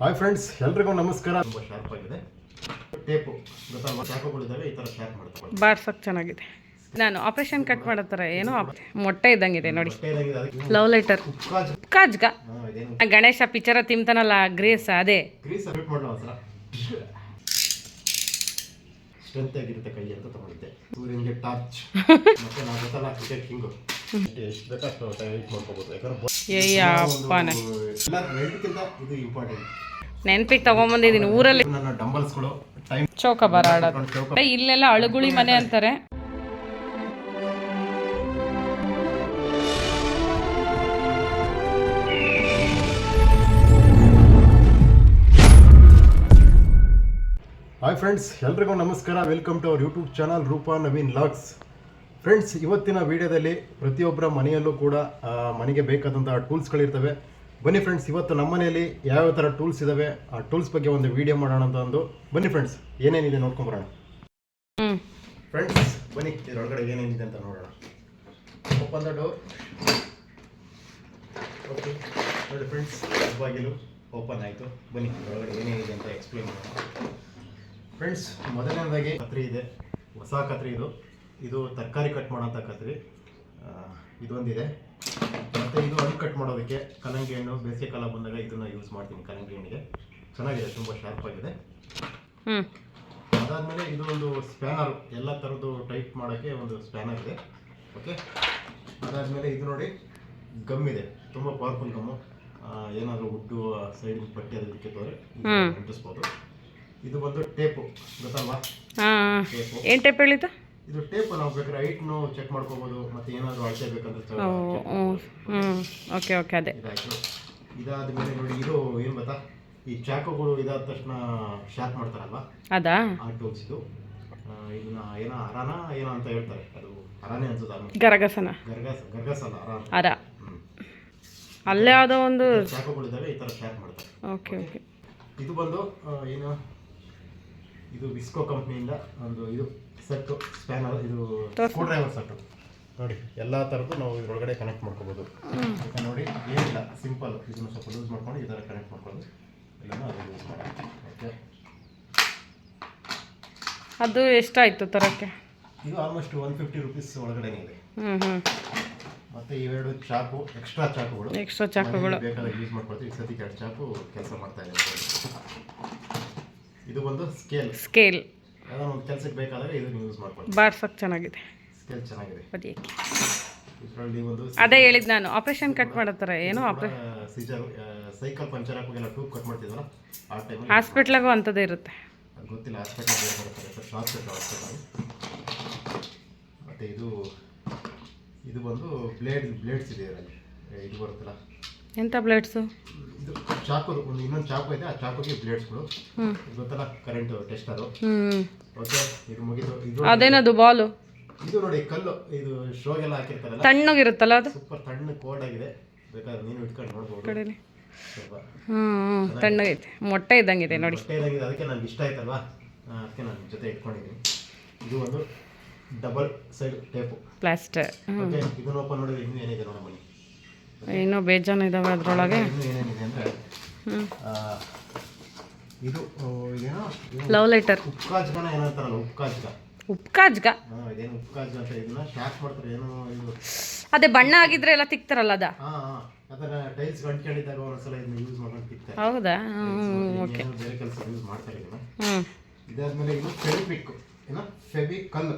Hi friends ಎಲ್ರಿಗೂ ನಮಸ್ಕಾರ. ತುಂಬ ಶಾರ್ಪ್ ಆಗಿದೆ. ಟೇಪು ಗೊತ್ತಲ್ವಾ ಚಾಕುಗಳಿದ್ದಾವೆ ಈ ಥರ ಶಾರ್ಪ್ ಮಾಡ್ತಾರೆ ಬಾರ್ಸಕ್ ಚೆನ್ನಾಗಿದೆ. ನಾನು ಆಪರೇಷನ್ ಕಟ್ ಮಾಡೋ ಥರ ಏನೋ ಮೊಟ್ಟೆ ಇದ್ದಂಗಿದೆ ನೋಡಿ. ಲವ್ ಲೆಟರ್ ಕಾಜ್ಗ ಗಣೇಶ ಪಿಕ್ಚರ ತಿಂತಾನಲ್ಲ ಗ್ರೇಸ್ ಅದೇ. ಒಂದ್ಸಲ? ಸ್ಟ್ರೆಂತ್ ಆಗಿರುತ್ತೆ ಕೈ ಅಂತ ತಗೊಂಡಿದ್ದೆ. ಸೂರ್ಯನಿಗೆ ಟಾರ್ಚ್ ಮತ್ತೆ ನಾವು ಗೊತ್ತಲ್ಲ ಕ್ರಿಕೆಟ್ ಕಿಂಗು ನೆನ್ಪಿಗೆ ತಗೊಂಬಂದಿದ್ದೀನಿ ಊರಲ್ಲಿ. ಚೌಕ ಬರಾಡ ಇಲ್ಲೆಲ್ಲ ಅಳುಗುಳಿ ಮನೆ ಅಂತಾರೆ. ಹಾಯ್ ಫ್ರೆಂಡ್ಸ್ ಎಲ್ರಿಗೂ ನಮಸ್ಕಾರ. Welcome to our YouTube channel Roopa Naveen logs friends ಇವತ್ತಿನ ವಿಡಿಯೋದಲ್ಲಿ ಪ್ರತಿಯೊಬ್ಬರ ಮನೆಯಲ್ಲೂ ಕೂಡ ಮನೆಗೆ ಬೇಕಾದಂತಹ ಟೂಲ್ಸ್ಗಳಿರ್ತವೆ. ಬನ್ನಿ ಫ್ರೆಂಡ್ಸ್ ಇವತ್ತು ನಮ್ಮ ಮನೆಯಲ್ಲಿ ಯಾವ್ಯಾವ ಥರ ಟೂಲ್ಸ್ ಇದಾವೆ ಆ ಟೂಲ್ಸ್ ಬಗ್ಗೆ ಒಂದು ವಿಡಿಯೋ ಮಾಡೋಣ ಅಂತ ಒಂದು ಬನ್ನಿ ಫ್ರೆಂಡ್ಸ್ ಏನೇನಿದೆ ನೋಡ್ಕೊಂಬರೋಣ ಫ್ರೆಂಡ್ಸ್ ಬನ್ನಿ ಇದರೊಳಗಡೆ ಏನೇನಿದೆ ಅಂತ ನೋಡೋಣ. ಓಪನ್ ದ ಡೋರ್ ಓಕೆ ನೋಡಿ ಫ್ರೆಂಡ್ಸ್ ಬಾಗಿಲು ಓಪನ್ ಆಯಿತು. ಬನ್ನಿ ಇದರೊಳಗಡೆ ಏನೇನಿದೆ ಅಂತ ಎಕ್ಸ್ಪ್ಲೇನ್ ಮಾಡೋಣ. ಫ್ರೆಂಡ್ಸ್ ಮೊದಲನೇದಾಗಿ ಕತ್ರಿ ಇದೆ. ಹೊಸ ಕತ್ರಿ ಇದು. ಇದು ತರಕಾರಿ ಕಟ್ ಮಾಡೋಂಥ ಕತ್ರಿ ಇದೊಂದಿದೆ. ಮತ್ತು ಇದು ಹಣ್ಣು ಕಟ್ ಮಾಡೋದಕ್ಕೆ ಕಲಂಗಿ ಹಣ್ಣು ಬೇಸಿಗೆ ಕಾಲ ಬಂದಾಗ ಇದನ್ನು ಯೂಸ್ ಮಾಡ್ತೀನಿ ಕಲಂಗಿ ಹಣ್ಣಿಗೆ. ಚೆನ್ನಾಗಿದೆ ತುಂಬ ಶಾರ್ಪ್ ಆಗಿದೆ. ಅದಾದಮೇಲೆ ಇದು ಒಂದು ಸ್ಪ್ಯಾನರ್ ಎಲ್ಲ ಥರದ್ದು ಟೈಪ್ ಮಾಡೋಕ್ಕೆ ಒಂದು ಸ್ಪ್ಯಾನರ್ ಇದೆ. ಓಕೆ ಅದಾದಮೇಲೆ ಇದು ನೋಡಿ ಗಮ್ ಇದೆ. ತುಂಬ ಪವರ್ಫುಲ್ ಗಮ್ಮು ಏನಾದರೂ ಉಡ್ಡು ಸೈಡ್ ಪಟ್ಟಿ ಅದಕ್ಕೆ ತೋರೆ ಹ್ಮ್. ಅಂಟಿಸ್ಬೋದು. ಇದು ಬಂದು ಟೇಪು ಗೊತ್ತಲ್ವಾ? ಟೇಪು ಏನು ಟೇಪ್ ಹೇಳಿದ್ದು? ಇದು ಟೇಪ್ ನಾವು ಬೇಕಾದ್ರೆ ಹೈಟ್ನು ಚೆಕ್ ಮಾಡ್ಕೋಬಹುದು ಮತ್ತೆ ಏನಾದರೂ ಅಳತೆ ಬೇಕಂದ್ರೆ ಹ್ಞೂ ಓಕೆ ಓಕೆ ಅದೇ. ಇದಾದ ಮೇಲೆ ನೋಡಿ ಇದು ಏನು ಗೊತ್ತಾ? ಈ ಚಾಕುಗಳು ಇದಾದ ತಕ್ಷಣ ಶಾರ್ಪ್ ಮಾಡ್ತಾರಲ್ವಾ? ಅದಾ? ಆ ಟೂಲ್ಸ್ ಇದು. ಇದನ್ನ ಏನೋ ಅರಾನ ಏನೋ ಅಂತ ಹೇಳ್ತಾರೆ. ಅದು ಅರಾನೇ ಅನ್ಸುತ್ತೆ ಗರಗಸನ. ಗರಗಸ ಗರಗಸ ಅಲ್ಲ ಅರ ಅಂತ. ಅರ ಅಲ್ಲೇ ಆದ ಒಂದು ಚಾಕುಗಳಿದ್ದಾವೆ ಈ ಥರ ಶಾರ್ಪ್ ಮಾಡ್ತಾರೆ. ಓಕೆ ಓಕೆ ಇದು ಬಂದು ಏನು? ಇದು ವಿಸ್ಕೋ ಕಂಪ್ನಿಯಿಂದ ಒಂದು ಇದು. ಸೆಟ್ಟು ಸ್ಪ್ಯಾನರ್ ಇದು. Screwdriver set. ನೋಡಿ ಎಲ್ಲ ಥರದ್ದು ನಾವು ಇದ್ರೊಳಗಡೆ ಕನೆಕ್ಟ್ ಮಾಡ್ಕೋಬೋದು. ಓಕೆ ನೋಡಿ ಏನಿಲ್ಲ ಸಿಂಪಲ್ ಇದನ್ನು ಸ್ವಲ್ಪ ಯೂಸ್ ಮಾಡ್ಕೊಂಡು ಈ ಥರ ಕನೆಕ್ಟ್ ಮಾಡ್ಕೊಂಡು ಇಲ್ಲ ಅದು ಯೂಸ್ ಮಾಡಿ. ಓಕೆ ಅದು ಎಷ್ಟಾಯಿತು ತರೋಕ್ಕೆ? ಇದು ಆಲ್ಮೋಸ್ಟ್ ಒನ್ ಫಿಫ್ಟಿ ರುಪೀಸ್ ಒಳಗಡೆ ಇದೆ. ಹ್ಞೂ ಹ್ಞೂ ಮತ್ತೆ ಇವೆರಡು ಚಾಕು ಎಕ್ಸ್ಟ್ರಾ ಚಾಕುಗಳು. ಎಕ್ಸ್ಟ್ರಾ ಚಾಕುಗಳು. ಬೇಕಾದ್ರೆ ಬೇಕಾದಾಗ ಯೂಸ್ ಮಾಡ್ಕೊಳ್ತೀವಿ. ಸತಿ ಎರಡು ಚಾಕು ಕೆಲಸ ಮಾಡ್ತಾ ಇದೆ. ಇದು ಬಂದು ಸ್ಕೇಲ್ ಸ್ಕೇಲ್ ಯಾವುದೋ ಒಂದು ಕೆಲಸಕ್ಕೆ ಬೇಕಾದಾಗ ಇದನ್ನು ಯೂಸ್ ಮಾಡ್ಕೊಳ್ತೀವಿ ಬಾರ್ಸಕ್ ಚೆನ್ನಾಗಿದೆ. ಸ್ಕೇಲ್ ಚೆನ್ನಾಗಿದೆ. ಬದಿಯಕ್ಕೆ ಇದರಲ್ಲಿ ಒಂದು ಅದೇ ಹೇಳಿದ್ ನಾನು ಆಪರೇಷನ್ ಕಟ್ ಮಾಡೋ ಥರ ಏನೋ ಆಪ್ರೇ ಸೀಜರ್ ಸೈಕಲ್ ಪಂಚರ್ ಹಾಕೋಗೆಲ್ಲ ಟೂಬ್ ಕಟ್ ಮಾಡ್ತಿದ್ವಲ್ಲ ಆ ಟೈಮಲ್ಲಿ ಹಾಸ್ಪಿಟ್ಲಾಗೂ ಅಂಥದ್ದೇ ಇರುತ್ತೆ. ಅದು ಗೊತ್ತಿಲ್ಲ ಹಾಸ್ಪಿಟಲ್ ಬೇರೆ ಬರ್ತಾರೆ ಸರ್ ಶಾರ್ಟ್ ಕಟ್ ಹಾಸ್ಪಿಟಲ್ ಮತ್ತು ಇದು ಇದು ಬಂದು ಬ್ಲೇಡ್ ಬ್ಲೇಡ್ಸ್ ಇದೆ ಇದರಲ್ಲಿ ಇದು ಬರುತ್ತಲ್ಲ. ಎಂಥ ಬ್ಲೇಡ್ಸು ಇದು ಚಾಕು ಒಂದು ಇನ್ನೊಂದು ಚಾಕು ಇದೆ ಆ ಚಾಕುಗೆ ಬ್ಲೇಡ್ಸ್ಗಳು ಗೊತ್ತಲ್ಲ ಕರೆಂಟ್ ಟೆಸ್ಟರು ಅದು ಓಕೆ ಇದು ಮುಗಿದು ಇದು ಅದೇನದು ಬಾಲು? ಇದು ನೋಡಿ ಕಲ್ಲು. ಇದು ಶೋಗೆಲ್ಲ ಹಾಕಿರ್ತಾರಲ್ಲ? ತಣ್ಣಗಿರುತ್ತಲ್ಲ ಅದು? ಸೂಪರ್ ತಣ್ಣ ಕೋಲ್ಡ್ ಆಗಿದೆ. ಬೇಕಾದ್ರೆ ನೀನು ಇಟ್ಕೊಂಡು ನೋಡ್ಬೋದು. ಹ್ಞೂ ಹ್ಞೂ ತಣ್ಣಗೈತೆ. ಮೊಟ್ಟೆ ಇದ್ದಂಗಿದೆ ನೋಡಿ. ಮೊಟ್ಟೆ ಇದಾಗಿದೆ ಅದಕ್ಕೆ ನನಗೆ ಇಷ್ಟ ಆಯ್ತಲ್ವಾ? ಆ, ಅದಕ್ಕೆ ನಾನು ಜೊತೆ ಇಟ್ಕೊಂಡಿದ್ದೀನಿ. ಇದು ಒಂದು double side tape plaster okay ಇದನ್ನ ಓಪನ್ ನೋಡಿದ್ರೆ ಇನ್ನೂ ಏನಿದೆ ನೋಡೋಣ ಬನ್ನಿ ಇನ್ನೂ ಬೇಜಾನು ಇದಾವೆ ಅದರೊಳಗೆ. ಇದು ಲವ್ ಲೆಟರ್ ಉಪ್ಕಾಜ್ಗನ ಏನೋ ಅಂತಾರಲ್ಲ ಉಪ್ಕಾಜ್ಗ. ಉಪ್ಕಾಜ್ಗ? ಹಾಂ ಇದೇನು ಉಪ್ಕಾಜ್ ಅಂತ ಇದನ್ನ ಶಾರ್ಪ್ ಮಾಡ್ತಾರೆ ಏನೋ ಇದು. ಅದೇ ಬಣ್ಣ ಆಗಿದ್ರೆ ಎಲ್ಲ ತಿಕ್ತಾರಲ್ಲ ಅದ? ಹಾಂ ಹಾಂ ಅದನ್ನ ಟೈಲ್ಸ್ ಗಂಟ್ಕೊಂಡಿದ್ದಾಗ ಒಂದ್ಸಲ ಇದನ್ನ ಯೂಸ್ ಮಾಡ್ಕೊಂಡು ತಿಕ್ತಾರೆ. ಹೌದಾ? ಓಕೆ ಇನ್ನೇನೋ ಬೇರೆ ಕೆಲಸ ಯೂಸ್ ಮಾಡ್ತಾರೆ ಇದನ್ನ. ಹ್ಞೂ ಇದಾದ್ಮೇಲೆ ಇದು ಫೆವಿಕ್ವಿಕ್ ಏನೋ ಫೆವಿಕಲ್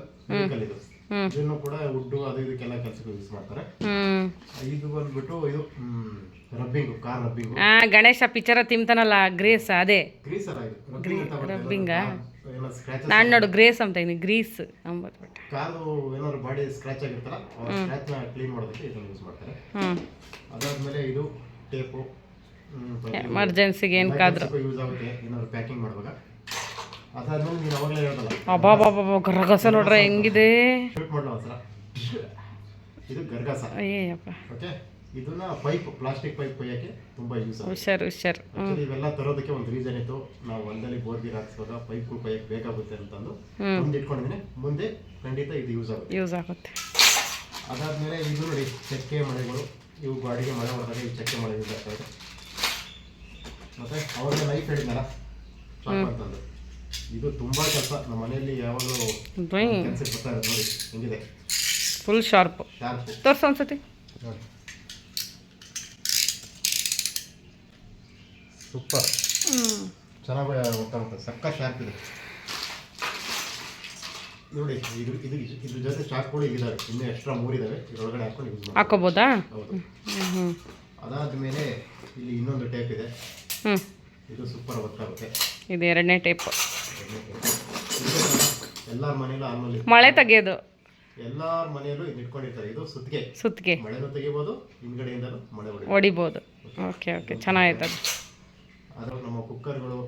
ಇದು. ಇದನ್ನು ಕೂಡ ವುಡ್ ಅದು ಇದಕ್ಕೆಲ್ಲ ಕೆಲಸಕ್ಕೆ ಯೂಸ್ ಮಾಡ್ತಾರೆ. ಇದು ಬಂದ್ಬಿಟ್ಟು ಇದು ರಬ್ಬಿಂಗ್ ಕಾರ್ ರಬ್ಬಿಂಗ್ ಹಾಂ ಗಣೇಶ ಪಿಚರ ತಿಂತಾನಲ್ಲ ಗ್ರೇಸ್ ಅದೇ. ಗ್ರೀಸ್ ಇದು? ರಬ್ಬಿಂಗ್? ನಾನು ನೋಡು ಗ್ರೇಸ್ ಅಂತ ಇದೀನಿ ಗ್ರೀಸ್ ಅಂಬತ್ತು ಬಿಟ್ಟೆ. ಕಾರು ಏನಾದ್ರು ಬಾಡಿ ಸ್ಕ್ರಾಚ್ ಆಗಿರ್ತಲ್ಲ ಸ್ಕ್ರಾಚ್ನ ಕ್ಲೀನ್ ಮಾಡೋದಕ್ಕೆ ಇದನ್ನು ಯೂಸ್ ಮಾಡ್ತಾರೆ. ಅದಾದ್ಮೇಲೆ ಇದು ಟೇಪು ಎಮರ್ಜೆನ್ಸಿಗೆ ಏನಕ್ಕಾದ್ರೂ ಯೂಸ್ ಆಗುತ್ತೆ ಏನಾದ್ರು ಪ್ಯಾಕಿಂಗ್ ಮಾಡುವಾಗ. ಅದಾದ್ಮೇಲೆ ನೀನು ಅವಾಗಲೇ ಹೇಳ್ದಲ್ಲ. ಅಬ್ಬಾಬಾಬಾ ಗರಗಸ ನೋಡ್ರೆ ಹೆಂಗಿದೆ? ಶೂಟ್ ಮಾಡೋ ಒಂದ್ಸಲ? ಇದು ಗರ್ಗಸ. ಅಯ್ಯಪ್ಪ ಓಕೆ ಇದನ್ನ ಪೈಪ್ ಪ್ಲಾಸ್ಟಿಕ್ ಪೈಪ್ ಕೊಯ್ಯಕ್ಕೆ ತುಂಬಾ ಯೂಸ್ ಹುಷಾರು ಹುಷಾರು. ಇವೆಲ್ಲ ತರೋದಕ್ಕೆ ಒಂದು ರೀಸನ್ ಇತ್ತು. ನಾವು ಹೊಲದಲ್ಲಿ ಬೋರ್ ಗೀರ್ ಹಾಕ್ಸುವಾಗ ಪೈಪ್ ಕೊಯ್ಯಕ್ಕೆ ಬೇಕಾಗುತ್ತೆ ಅಂತಂದು. ಮುಂದೆ ಇಟ್ಕೊಂಡಿದ್ದೀನಿ ಮುಂದೆ ಖಂಡಿತ ಇದು ಯೂಸ್ ಆಗುತ್ತೆ. ಯೂಸ್ ಆಗುತ್ತೆ. ಅದಾದ್ಮೇಲೆ ಇದು ನೋಡಿ ಚಕ್ಕೆ ಮಳೆಗಳು. ಇವು ಗಾಡಿಗೆ ಮಳೆ ಹೊಡೆದಾಗ ಈ ಚಕ್ಕೆ ಮಳೆ ಯೂಸ್ ಆಗ್ತಾ ಇದೆ. ಮತ್ತೆ ಅವಾಗ ನೈಫ್ ಹೇಳಿದ್ನಲ್ಲ ಚಾಪ್ ಅಂತಂದು ಇದು ತುಂಬಾ ಕೆಲಸ ನಮ್ಮ ಮನೆಯಲ್ಲಿ ಯಾವಾಗಲೂ ಕೆಲಸಕ್ಕೆ ಬರ್ತಾ ಇರೋದು ನೋಡಿ ಹೆಂಗಿದೆ? ಫುಲ್ ಶಾರ್ಪ್ ಶಾರ್ಪ್ ತೋರ್ಸು ಒಂದ್ಸತಿ. ಸೂಪರ್ ಚೆನ್ನಾಗಿ ಗೊತ್ತಾಗುತ್ತೆ ಸಕ್ಕ ಶಾರ್ಪ್ ಇದೆ. ನೋಡಿ ಇದು ಇದು ಇದ್ರ ಜೊತೆ ಚಾಕ್ಗಳು ಇದಾವೆ. ಇನ್ನೂ ಎಕ್ಸ್ಟ್ರಾ ಮೂರಿದಾವೆ ಇದರೊಳಗಡೆ ಹಾಕೊಂಡು ಯೂಸ್ ಹಾಕೋಬೋದಾ? ಹ್ಞೂ ಅದಾದ್ಮೇಲೆ ಇಲ್ಲಿ ಇನ್ನೊಂದು ಟೇಪ್ ಇದೆ. ಹ್ಞೂ ಇದು ಸೂಪರ್ ಗೊತ್ತಾಗುತ್ತೆ ಇದು ಎರಡನೇ ಟೈಪು ಎಲ್ಲರ ಮನೆಯಲ್ಲೂ ಆಲ್ಮಲ್ಲಿ ಮಳೆ ತೆಗೆಯೋದು. ಎಲ್ಲಾರ ಮನೆಯಲ್ಲೂ ಇದು ಇಟ್ಕೊಂಡಿರ್ತಾರೆ. ಇದು ಸುತ್ತಿಗೆ. ಸುತ್ತಿಗೆ. ಮಳೆನೂ ತೆಗಿಬೋದು ಹಿಂದ್ಗಡೆಯಿಂದಲೂ ಮಳೆ ಹೊಡಿ ಹೊಡಿಬೋದು. ಓಕೆ ಓಕೆ ಚೆನ್ನಾಗೈತೆ ಅದು. ಅದ್ರ ನಮ್ಮ ಕುಕ್ಕರ್ಗಳು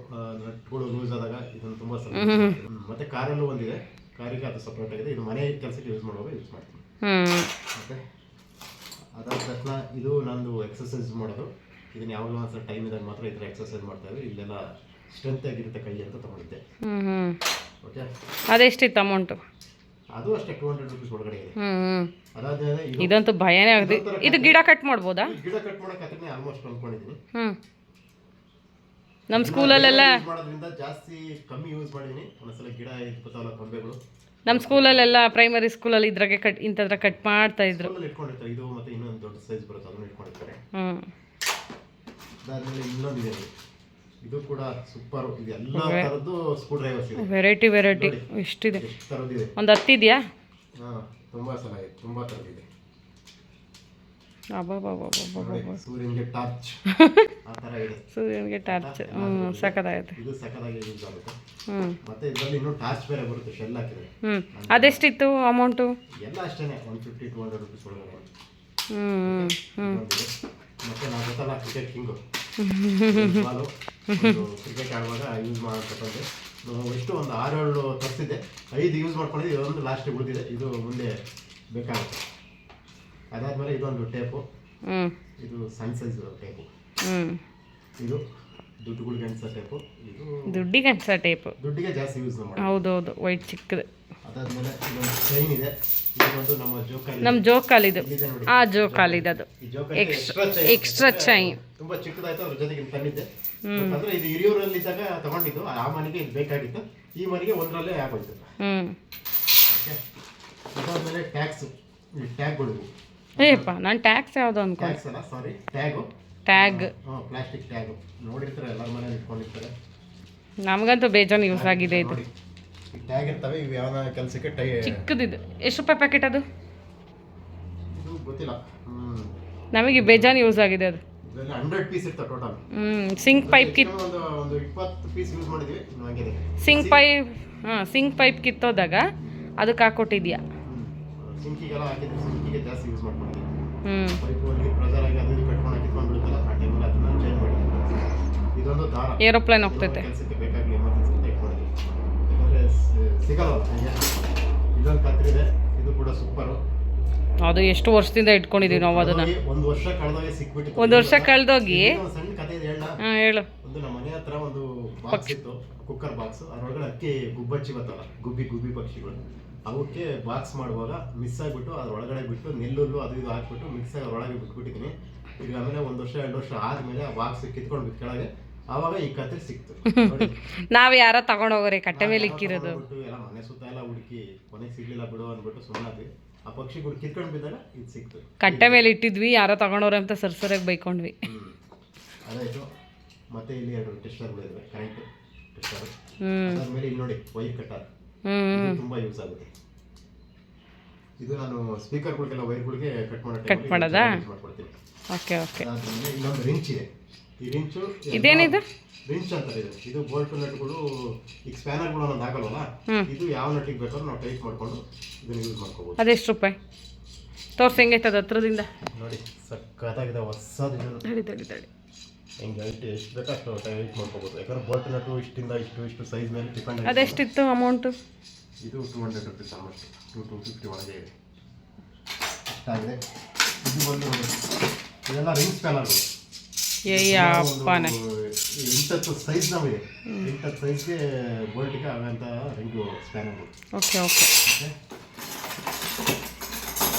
ನಟ್ಗಳು ಲೂಸ್ ಆದಾಗ ಇದನ್ನು ತುಂಬ ಮತ್ತೆ ಕಾರಲ್ಲೂ ಒಂದಿದೆ. ಕಾರಿಗೆ ಅದು ಸಪ್ರೇಟ್ ಆಗಿದೆ. ಇದು ಮನೆ ಕೆಲಸಕ್ಕೆ ಯೂಸ್ ಮಾಡುವಾಗ ಯೂಸ್ ಮಾಡ್ತೀನಿ. ಹ್ಞೂ ಮತ್ತೆ ಅದಾದ ತಕ್ಷಣ ಇದು ನಂದು ಎಕ್ಸಸೈಸ್ ಮಾಡೋದು. ಇದನ್ನ ಯಾವಾಗಲೂ ಒಂದ್ಸಲ ಟೈಮ್ ಇದಾಗ ಮಾತ್ರ ಈ ಥರ ಎಕ್ಸಸೈಸ್ ಮಾಡ್ತಾ ಇದ್ವಿ. ಇಲ್ಲೆಲ್ಲ ಸ್ಟ್ರೆಂತ್ ಆಗಿರುತ್ತೆ ಕೈ ಅಂತ ತಗೊಂಡಿದ್ದೆ. ಹ್ಞೂ ಹ್ಞೂ ಓಕೆ ಅದೆಷ್ಟಿತ್ತು ಅಮೌಂಟು? ಅದು ಅಷ್ಟೇ ಟೂ ಹಂಡ್ರೆಡ್ ರುಪೀಸ್ ಒಳಗಡೆ ಇದೆ. ಹ್ಞೂ ಹ್ಞೂ ಅದಾದ್ಮೇಲೆ ಇದು ಇದಂತೂ ಭಯನೇ ಆಗುತ್ತೆ ಇದು ಗಿಡ ಕಟ್ ಮಾಡ್ಬೋದಾ? ಗಿಡ ಕಟ್ ಮಾಡೋಕೆ ಆಲ್ಮೋಸ್ಟ್ ಅನ್ಕೊಂಡಿದ್ದೀನಿ. ಹ್ಞೂ ನಮ್ಮ ಸ್ಕೂಲಲ್ಲೆಲ್ಲ ಯೂಸ್ ಮಾಡೋದ್ರಿಂದ ಜಾಸ್ತಿ ಕಮ್ಮಿ ಯೂಸ್ ಮಾಡಿದ್ದೀನಿ. ಒಂದ್ಸಲ ಗಿಡ ಇಟ್ಕೊತಾವಲ್ಲ ಕೊಂಬೆಗಳು ನಮ್ಮ ಸ್ಕೂಲಲ್ಲೆಲ್ಲ ಪ್ರೈಮರಿ ಸ್ಕೂಲಲ್ಲಿ ಇದ್ರಾಗೆ ಕಟ್ ಇಂಥದ್ರ ಕಟ್ ಮಾಡ್ತಾ ಇದ್ರು. ಸ್ಕೂಲಲ್ಲಿ ಇಟ್ಕೊಂಡಿರ್ತಾರೆ. ಇದು ಮತ್ತೆ ಇನ್ನೊಂದು ದೊಡ್ಡ ಸೈಜ್ ಬರುತ್ತೆ ಅದನ್ನ ಇಟ್ಕೊಂಡಿರ್ತಾರೆ. ಹ್ಞೂ ಅದಾದ್ಮೇಲೆ ಇನ್ನೊಂದಿದೆ ನೋಡಿ. ಇದು ಕೂಡ ಸೂಪರ್ ಇದು ಎಲ್ಲ ಥರದ್ದು ಸ್ಕ್ರೂ ಡ್ರೈವರ್ಸ್ ಇದೆ. ವೆರೈಟಿ ವೆರೈಟಿ ಇಷ್ಟಿದೆ ಎಷ್ಟು ತರದಿದೆ ಒಂದು ಹತ್ತಿದೆಯಾ? ಹಾಂ ತುಂಬ ಇದೆ ತುಂಬ ನೋಡಿ, ಸೂರ್ಯನಿಗೆ ಟಾರ್ಚ್ ಆ ಥರ ಇದೆ. ಸೂರ್ಯನಿಗೆ ಟಾರ್ಚ್ ಹ್ಞೂ ಇದು ಸಕ್ಕದಾಗಿ ಯೂಸ್ ಆಗುತ್ತೆ. ಹ್ಞೂ ಮತ್ತೆ ಇದರಲ್ಲಿ ಇನ್ನೂ ಟಾರ್ಚ್ ಬೇರೆ ಬರುತ್ತೆ ಶೆಲ್ ಹಾಕಿದ್ರೆ. ಹ್ಞೂ ಅದೆಷ್ಟಿತ್ತು ಅಮೌಂಟು ಎಲ್ಲ ಅಷ್ಟೇ one fifty two hundred rupees ಒಳಗಡೆ ಹ್ಞೂ ಹ್ಞೂ ಮತ್ತೆ ನಾವು ಗೊತ್ತಲ್ಲ ಕ್ರಿಕೆಟ್ ಕಿಂಗು ಕ್ರಿಕೆಟ್ ಆಡುವಾಗ ಯೂಸ್ ಮಾಡತಕ್ಕಂತೆ ನಾವು ಎಷ್ಟು ಒಂದು ಆರೇಳು ತರಿಸಿದೆ ಐದು ಯೂಸ್ ಮಾಡ್ಕೊಂಡಿದ್ದೆ. ಇದೊಂದು ಲಾಸ್ಟ್ ಉಳಿದಿದೆ. ಇದು ಮುಂದೆ ಬೇಕಾಗುತ್ತೆ. ಅದಾದಮೇಲೆ ಇದೊಂದು ಟೇಪು ಇದು ಸಣ್ಣ ಸೈಜ್ ಟೇಪು ಇದು ದುಡ್ಡುಗಳಿಗೆ ಅನ್ಸೋ ಟೇಪು ಇದು ದುಡ್ಡಿಗೆ ಅನ್ಸ ಟೇಪು ದುಡ್ಡಿಗೆ ಜಾಸ್ತಿ ಯೂಸ್ ಮಾಡಿ ಹೌದೌದು. ವೈಟ್ ಚಿಕ್ಕದು. ಅದಾದಮೇಲೆ ಇದೊಂದು ಚೈನ್ ಇದೆ. ನಮ್ಮ ಜೋಕಾಲ್ ಇದು. ಆ ಜೋಕಾಲಿದು ಅದು. ಎಕ್ಸ್ಟ್ರಾ ಚೈನ್ ತುಂಬಾ ಚಿಕ್ಕದಾಯ್ತು ಅದ್ರ ಜೊತೆಗೆ ತಂದಿದ್ದೆ ಅಂದ್ರೆ ಇದು ಹಿರಿಯೂರಲ್ಲಿ ಇದ್ದಾಗ ತಗೊಂಡಿದ್ದು. ಆ ಮನೆಗೆ ಇದು ಬೇಕಾಗಿತ್ತು. ಈ ಮನೆಗೆ ಒಂದರಲ್ಲೇ ಆಗೋಯ್ತು ಅದಾದ್ಮೇಲೆ ಟ್ಯಾಕ್ಸ್ ಈ ಟ್ಯಾಗ್ಗಳು ಏಪ್ಪ ನಾನು ಟ್ಯಾಕ್ಸ್ ಯಾವುದು ಅನ್ಕೊಂಡು ಟ್ಯಾಕ್ಸ್ ಅಲ್ಲ sorry tag tag plastic tag ನೋಡಿರ್ತಾರೆ ಎಲ್ಲರ ಮನೇಲಿ ಇಟ್ಕೊಂಡಿರ್ತಾರೆ. ನಮಗಂತೂ ಬೇಜಾನ್ ಯೂಸ್ ಆಗಿದೆ ಇದು. ಟ್ಯಾಗ್ ಇರ್ತವೆ ಇವು ಯಾವ ಕೆಲಸಕ್ಕೆ ಟೈ ಚಿಕ್ಕದಿದೆ. ಎಷ್ಟು ರೂಪಾಯಿ ಪ್ಯಾಕೆಟ್ ಅದು? ಇದು ಗೊತ್ತಿಲ್ಲ. ಹ್ಮ್. ನಮಗೆ ಬೇಜಾನ್ ಯೂಸ್ ಆಗಿದೆ ಅದು. ಇದರಲ್ಲಿ ಹಂಡ್ರೆಡ್ ಪೀಸ್ ಇರ್ತವೆ ಟೋಟಲ್ ಹ್ಞೂ ಸಿಂಕ್ ಪೈಪ್ ಕಿತ್ ಒಂದು ಒಂದು ಇಪ್ಪತ್ತು ಪೀಸ್ ಯೂಸ್ ಮಾಡಿದ್ವಿ. ಇನ್ನು ಸಿಂಕ್ ಪೈಪ್ ಹಾಂ ಸಿಂಕ್ ಪೈಪ್ ಕಿತ್ತೋದಾಗ ಅದಕ್ಕೆ ಹಾಕೊಟ್ಟಿದ್ಯಾ? ಸಿಂಕಿಗೆಲ್ಲ ಹಾಕಿದ್ರೆ ಸಿಂಕಿಗೆ ಜಾಸ್ತಿ ಯೂಸ್ ಮಾಡ್ಕೊಂಡಿದ್ವಿ. ಹ್ಞೂ ಪೈಪು ಅಲ್ಲಿ ಪ್ರೆಷರ್ ಆಗಿ ಅದು ಇದು ಕಟ್ಕೊಂಡು ಕಿತ್ಕೊಂಡು ಬಿಡುತ್ತಲ್ಲ ಆ ಟೈಮಲ್ಲಿ ಅದನ್ನ ಚೇಂಜ್ ಮಾಡಿ ಇದೊಂದು ದಾರ. ಏರೋಪ್ಲೇನ್ ಹೋಗ್ತೈತೆ. ಕೆಲಸಕ್ಕೆ ಬೇಕಾಗಲಿ ಎಮರ್ಜೆನ್ಸಿ ಸಿಗಲ್ಲ ಹಂಗೆ ಇದೊಂದು ಕತ್ರಿ ಇದೆ ಕೂಡ ಸೂಪರು ಅದು ಎಷ್ಟು ವರ್ಷದಿಂದ ಇಟ್ಕೊಂಡಿದೀವಿ ನಾವು ಅದನ್ನ? ಒಂದು ವರ್ಷ ಕಳೆದೋಗಿ. ಸಿಕ್ಬಿಟ್ಟು ಒಂದು ವರ್ಷ ಕಳೆದೋಗಿ ಸಣ್ಣ ಕಥೆ ಇದೆ ಹೇಳ. ಹೇಳು ಒಂದು ನಮ್ಮ ಮನೆ ಹತ್ರ ಒಂದು ಬಾಕ್ಸ್ ಇತ್ತು ಕುಕ್ಕರ್ ಬಾಕ್ಸ್. ಅದರೊಳಗಡೆ ಅಕ್ಕಿ ಗುಬ್ಬಚ್ಚಿ ಬರ್ತಲ್ಲ ಗುಬ್ಬಿ ಗುಬ್ಬಿ ಪಕ್ಷಿಗಳು. ಅವಕ್ಕೆ ಬಾಕ್ಸ್ ಮಾಡುವಾಗ ಮಿಸ್ ಆಗಿಬಿಟ್ಟು ಅದ್ರೊಳಗಡೆ ಬಿಟ್ಟು ನೆಲ್ಲುಲ್ಲು ಅದು ಇದು ಹಾಕ್ಬಿಟ್ಟು ಮಿಕ್ಸ್ ಆಗಿ ಅದ್ರೊಳಗೆ ಬಿಟ್ಬಿಟ್ಟಿದ್ದೀನಿ. ಈಗ ಆಮೇಲೆ ಒಂದು ವರ್ಷ, ಎರಡು ವರ್ಷ ಆದ್ಮೇಲೆ ಆ ಬಾಕ್ಸ್ ಕಿತ್ಕೊಂಡು ಕೆಳಗೆ ಆವಾಗ ಈ ಕತೆ ಸಿಕ್ತು. ನಾವು ಯಾರ ತಗೊಂಡೋಗ್ರಿ ಕಟ್ಟೆ ಮೇಲೆ ಇಕ್ಕಿರೋದು. ಎಲ್ಲ ಮನೆ ಸುತ್ತ ಎಲ್ಲ ಹುಡುಕಿ ಕೊನೆಗೆ ಸಿಗ್ಲಿಲ್ಲ ಬಿಡು ಅಂದ್ಬಿಟ್ಟು ಸುಮ್ಮನಾದ್ವಿ ಆ ಪಕ್ಷಿಗಳು ಕಿತ್ಕೊಂಡು ಬಿದ್ದಾಗ ಇದು ಸಿಕ್ತು. ಕಟ್ಟೆ ಮೇಲೆ ಇಟ್ಟಿದ್ವಿ ಯಾರೋ ತಗೊಂಡೋಗ್ರಿ ಅಂತ ಸರ್ಸರಾಗಿ ಬೈಕೊಂಡ್ವಿ. ಅದಾಯ್ತು ಮತ್ತೆ ಇಲ್ಲಿ ಎರಡು ಟೆಸ್ಟರ್ಗಳಿವೆ ಕರೆಂಟ್ ಟೆಸ್ಟರ್ ಅದಾದ್ಮೇಲೆ ಇಲ್ಲಿ ನೋಡಿ ವೈರ್ ಕಟ್ಟರ್ ತುಂಬಾ ಯೂಸ್ ಆಗುತ್ತೆ. ಇದು ನಾನು ಸ್ಪೀಕರ್ಗಳಿಗೆಲ್ಲ ವೈರ್ಗಳಿಗೆ ಕಟ್ ಮಾಡೋ ಕಟ್ ಮಾಡೋದಾ? ಓಕೆ ಓಕೆ ಇನ್ನೊಂದು ರಿಂಚ್ ಇದೆ. ಇದೇನಿದು? ರಿಂಚ್ ಅಂತ ಇದೆ. ಇದು ಬೋಲ್ಟ್ ನಟ್ಗಳು ಈಗ ಸ್ಪ್ಯಾನರ್ಗಳು ಅನ್ನೋದು ಆಗಲ್ವಲ್ಲ. ಇದು ಯಾವ ನಟ್ಟಿಗೆ ಬೇಕಾದ್ರೂ ನಾವು ಟೈಟ್ ಮಾಡ್ಕೊಂಡು ಇದನ್ನ ಯೂಸ್ ಮಾಡ್ಕೋಬೋದು. ಅದೆಷ್ಟು ರೂಪಾಯಿ? ತೋರ್ಸಿ ಹೆಂಗೈತೆ ಅದು ಹತ್ರದಿಂದ? ನೋಡಿ ಸಕ್ಕತ್ತಾಗಿದೆ ಹೊಸದು ತಡಿ ತಡಿ ತಡಿ. ಹಿಂಗೆ ಹೈಟ್ ಎಷ್ಟು ಬೇಕೋ ಅಷ್ಟು ಟೈಟ್ ಮಾಡ್ಕೋಬೋದು. ಯಾಕಂದ್ರೆ ಬೋಲ್ಟ್ ನಟು ಇಷ್ಟಿಂದ ಇಷ್ಟು ಇಷ್ಟು ಸೈಜ್ ಮೇಲೆ ಡಿಪೆಂಡ್ ಅದೆಷ್ಟಿತ್ತು ಅಮೌಂಟು ಇದು two hundred rupees almost two two fifty ಒಳಗೆ ಇದೆ. ಇಷ್ಟಾಗಿದೆ ಇದು ಬಂದು ಇದೆಲ್ಲ ರಿಂಗ್ ಸ್ಪ್ಯಾನರ್ಗಳು ಏಯಪ್ಪನೆ ಇಂಥದ್ದು ಸೈಜ್ ನಮಗೆ ಎಂಟತ್ತು ಸೈಜ್ಗೆ ಬೋಲ್ಟ್ಗೆ ಆಗಂತ ರಿಂಗು ಸ್ಪ್ಯಾನರ್ಗಳು ಓಕೆ ಓಕೆ.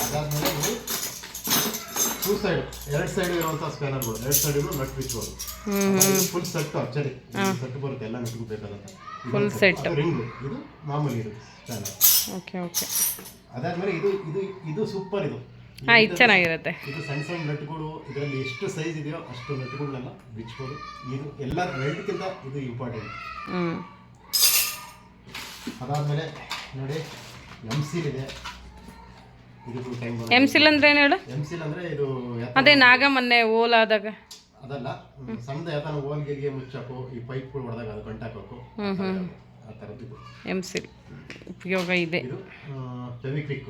ಅದಾದಮೇಲೆ ಇದು ಟೂ ಸೈಡ್ ಎರಡು ಸೈಡ್ ಇರುವಂಥ ಸ್ಪ್ಯಾನರ್ಗಳು ಎರಡು ಸೈಡ್ ನಟ್ ಬಿಚ್ಬೋದು ಫುಲ್ ಸೆಟ್ ಸರಿ ಸೆಟ್ ಬರುತ್ತೆ ಎಲ್ಲ ನೆಟ್ಗೂ ಬೇಕಾದಂತ. ಫುಲ್ ಸೆಟ್ ರಿಂಗ್ ಇದು ಮಾಮೂಲಿ ಇದು ಸ್ಪ್ಯಾನರ್ ಓಕೆ ಓಕೆ. ಅದಾದ್ಮೇಲೆ ಇದು ಇದು ಇದು ಸೂಪರ್ ಇದು. ಹಾಂ ಇದು ಚೆನ್ನಾಗಿರುತ್ತೆ. ಇದು ಸಣ್ಣ ಸಣ್ಣ ನಟ್ಗಳು ಇದರಲ್ಲಿ ಎಷ್ಟು ಸೈಜ್ ಇದೆಯೋ ಅಷ್ಟು ನಟ್ಗಳನ್ನೆಲ್ಲ ಬಿಚ್ಬೋದು. ಇದು ಎಲ್ಲ ರೆಂಟ್ಗಿಂತ ಇದು ಇಂಪಾರ್ಟೆಂಟ್ ಹ್ಞೂ ಅದಾದಮೇಲೆ ನೋಡಿ ಎಂ ಸಿಲ್ ಇದೆ. ಇದು ಟೈಮ್ ಎಂ ಸಿಲ್ ಅಂದ್ರೆ ಏನು ಹೇಳು? ಎಂ ಸಿಲ್ ಅಂದ್ರೆ ಇದು ಅದೇ ನಾಗ ಮೊನ್ನೆ ಆದಾಗ. ಅದಲ್ಲ ಸಣ್ಣದ ಓಲ್ ಗೆಗೆ ಮುಚ್ಚಾಕು ಈ ಪೈಪ್ಗಳು ಹೊಡೆದಾಗ ಅದು ಗಂಟಾಕಬೇಕು. ಆ ಥರದ್ದು. ಎಂ ಸಿಲ್ ಉಪಯೋಗ ಇದೆ. ಇದು ಫೆವಿಕ್ವಿಕ್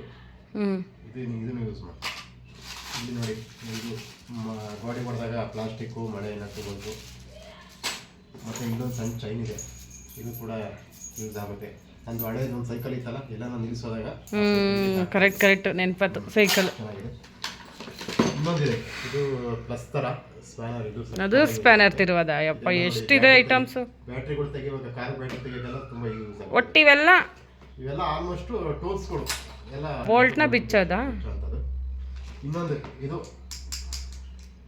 ಹ್ಞೂ ಇದು ಇದನ್ನು ಯೂಸ್ ಮಾಡ್ತೀವಿ ಇಲ್ಲಿ ನೋಡಿ ಇದು ಗೋಡೆ ಹೊಡೆದಾಗ ಪ್ಲಾಸ್ಟಿಕ್ಕು ಮಳೆ ನಟ್ಟು ಬಂತು ಮತ್ತು ಇನ್ನೊಂದು ಸಣ್ಣ ಚೈನ್ ಇದೆ. ಇದು ಕೂಡ ಯೂಸ್ ಆಗುತ್ತೆ. ನಂದು ಹಳೆ ಒಂದು ಸೈಕಲ್ ಇತ್ತಲ್ಲ ಎಲ್ಲ ನಾನು ನಿಲ್ಲಿಸೋದಾಗ ಕರೆಕ್ಟ್ ಕರೆಕ್ಟ್ ನೆನಪತ್ತು ಸೈಕಲ್ ಇನ್ನೊಂದಿದೆ. ಇದು ಪ್ಲಸ್ ಥರ ಸ್ಪ್ಯಾನರ್ ಇದು ಅದು ಸ್ಪ್ಯಾನರ್ ತಿರುವದ. ಯಪ್ಪ ಎಷ್ಟಿದೆ ಐಟಮ್ಸು ಬ್ಯಾಟ್ರಿಗಳು ತೆಗಿವಾಗ ಕಾರ್ ಬ್ಯಾಟ್ರಿ ತೆಗಿಯೋದೆಲ್ಲ ತುಂಬ ಯೂಸ್ ಒಟ್ಟಿವೆಲ್ಲ? ಇವೆಲ್ಲ ಆಲ್ಮೋಸ್ಟ್ ಟೂಲ್ಸ್ಗಳು ಬೋಲ್ಟ್ನ ಬಿಚ್ಚೋದಾ? ಬಿಚ್ಚದ? ಇನ್ನೊಂದು ಇದು